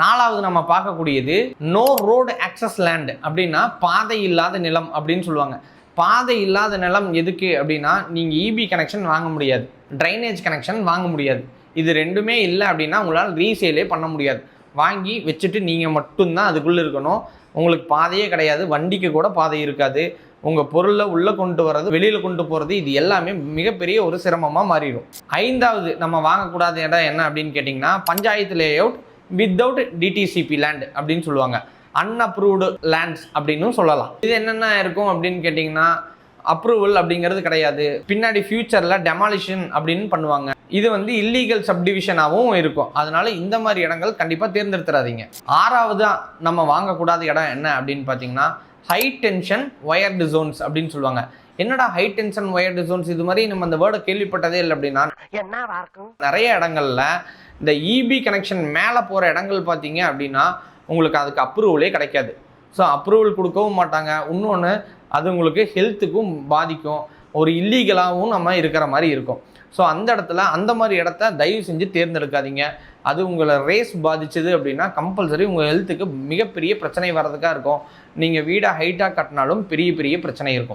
நாலாவது நம்ம பார்க்கக்கூடியது நோ ரோடு ஆக்சஸ் லேண்ட் அப்படின்னா பாதை இல்லாத நிலம் அப்படின்னு சொல்லுவாங்க. பாதை இல்லாத நிலம் எதுக்கு அப்படின்னா நீங்கள் இபி கனெக்ஷன் வாங்க முடியாது. ட்ரைனேஜ் கனெக்ஷன் வாங்க முடியாது. இது ரெண்டுமே இல்லை அப்படின்னா உங்களால் ரீசேலே பண்ண முடியாது. வாங்கி வச்சுட்டு நீங்கள் மட்டும்தான் அதுக்குள்ளே இருக்கணும். உங்களுக்கு பாதையே கிடையாது. வண்டிக்கு கூட பாதை இருக்காது. உங்கள் பொருளை உள்ளே கொண்டு வர்றது வெளியில் கொண்டு போகிறது இது எல்லாமே மிகப்பெரிய ஒரு சிரமமாக மாறிடும். ஐந்தாவது நம்ம வாங்கக்கூடாத இடம் என்ன அப்படின்னு கேட்டிங்கன்னா panchayat layout without DTCP land அப்படின்னு சொல்லுவாங்க. அன்அப்ரூவ்டு லேண்ட்ஸ் அப்படின்னு சொல்லலாம். இது என்னென்ன இருக்கும் அப்படின்னு கேட்டிங்கன்னா அப்ரூவல் அப்படிங்கிறது கிடையாது. பின்னாடி ஃபியூச்சரில் டெமாலிஷன் அப்படின்னு பண்ணுவாங்க. இது வந்து இல்லீகல் சப்டிவிஷனாகவும் இருக்கும். அதனால இந்த மாதிரி இடங்கள் கண்டிப்பாக தேர்ந்தெடுத்துறாதீங்க. ஆறாவது நம்ம வாங்கக்கூடாத இடம் என்ன அப்படின்னு பார்த்தீங்கன்னா ஹை டென்ஷன் ஒயர்டு ஜோன்ஸ் அப்படின்னு சொல்லுவாங்க. என்னடா ஹை டென்ஷன் ஒயர்டு ஜோன்ஸ் இது மாதிரி நம்ம அந்த வேர்டை கேள்விப்பட்டதே இல்லை அப்படின்னா இருக்கும்? நிறைய இடங்கள்ல இந்த இபி கனெக்ஷன் மேலே போகிற இடங்கள் பார்த்தீங்க அப்படின்னா உங்களுக்கு அதுக்கு அப்ரூவலே கிடைக்காது. ஸோ அப்ரூவல் கொடுக்கவும் மாட்டாங்க. இன்னொன்று அது உங்களுக்கு ஹெல்த்துக்கும் பாதிக்கும். ஒரு இல்லீகலாகவும் நம்ம இருக்கிற மாதிரி இருக்கும். ஸோ அந்த இடத்துல அந்த மாதிரி இடத்த தயவு செஞ்சு தேர்ந்தெடுக்காதீங்க. அது உங்களை ரேஸ் பாதிச்சது அப்படின்னா கம்பல்சரி உங்கள் ஹெல்த்துக்கு மிகப்பெரிய பிரச்சனை வர்றதுக்காக இருக்கும். நீங்கள் வீடை ஹைட்டாக கட்டினாலும் பெரிய பெரிய பிரச்சனை இருக்கும்.